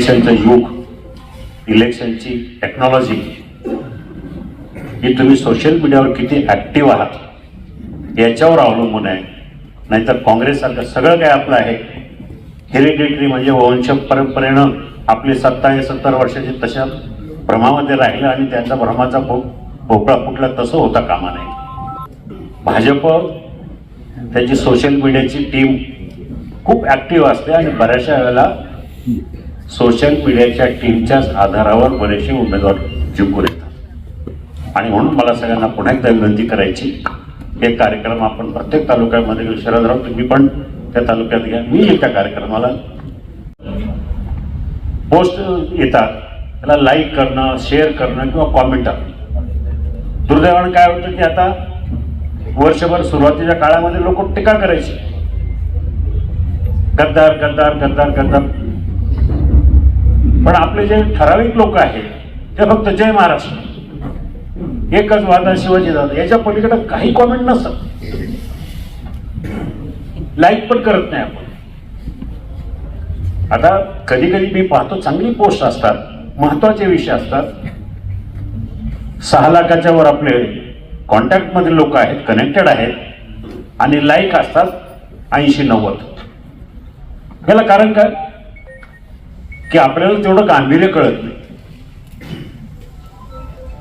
इलेक्शनचं युग इलेक्शनची टेक्नॉलॉजी ही तुम्ही सोशल मीडियावर किती ॲक्टिव्ह आहात याच्यावर अवलंबून आहे. नाहीतर काँग्रेससारखं सगळं काय आपलं आहे? हेरिडेटरी म्हणजे वंश परंपरेनं आपली सत्ता हे सत्तर वर्षाची तशा भ्रमामध्ये राहिलं आणि त्यांचा भ्रमाचा भो भोपळा फुटला तसं होता कामा नाही भाजप त्याची सोशल मीडियाची टीम खूप ॲक्टिव्ह असते आणि बऱ्याचशा वेळेला सोशल मीडियाच्या टीमच्याच आधारावर बरेचसे उमेदवार जिंकून येतात. आणि म्हणून मला सगळ्यांना पुन्हा एकदा विनंती करायची हे कार्यक्रम आपण प्रत्येक तालुक्यामध्ये घेऊ. शरदराव तुम्ही पण त्या तालुक्यात घ्या. मी त्या कार्यक्रमाला पोस्ट येतात. त्याला लाईक करणं शेअर करणं किंवा कॉमेंट करणं दुर्दैवानं काय होतं की आता वर्षभर सुरुवातीच्या काळामध्ये लोक टीका करायची. गद्दार गद्दार गद्दार गद्दार. पण आपले जे ठराविक लोक आहेत ते फक्त जय महाराष्ट्र एकच वादा शिवाजी दादा याच्या पलीकडे काही कॉमेंट नसत लाईक पण करत नाही आपण. आता कधी कधी मी पाहतो चांगली पोस्ट असतात महत्त्वाचे विषय असतात. सहा लाखाच्या वर आपले कॉन्टॅक्टमध्ये लोक आहेत कनेक्टेड आहेत आणि लाईक असतात ऐंशी नव्वद. याला कारण काय? की आपल्याला तेवढं गांभीर्य कळत नाही.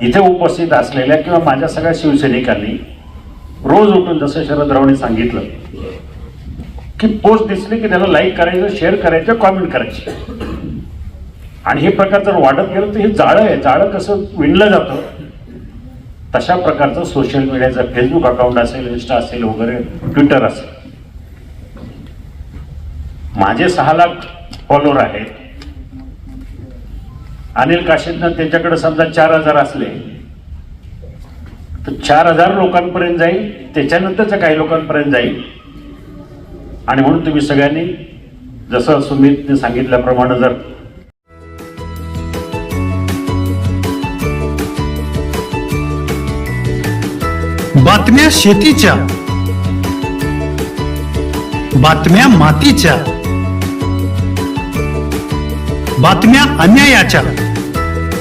इथे उपस्थित असलेल्या किंवा माझ्या सगळ्या शिवसैनिकांनी रोज उठून जसं शरदरावने सांगितलं की पोस्ट दिसली की त्याला लाईक करायचं शेअर करायचं कॉमेंट करायचे. आणि हे प्रकार जर वाढत गेलं तर हे जाळं आहे. जाळं कसं विणलं जातं? तशा प्रकारचं सोशल मीडियाचं फेसबुक अकाउंट असेल इन्स्टा असेल वगैरे ट्विटर असेल. माझे सहा लाख फॉलोअर आहेत. अनिल काशींना त्यांच्याकडे समजा चार हजार असले तर चार हजार लोकांपर्यंत जाईल त्याच्यानंतरच काही लोकांपर्यंत जाईल. आणि म्हणून तुम्ही सगळ्यांनी जसं सुमितने सांगितल्याप्रमाणे जर बातम्या शेतीच्या बातम्या मातीच्या बातम्या अन्यायाच्या.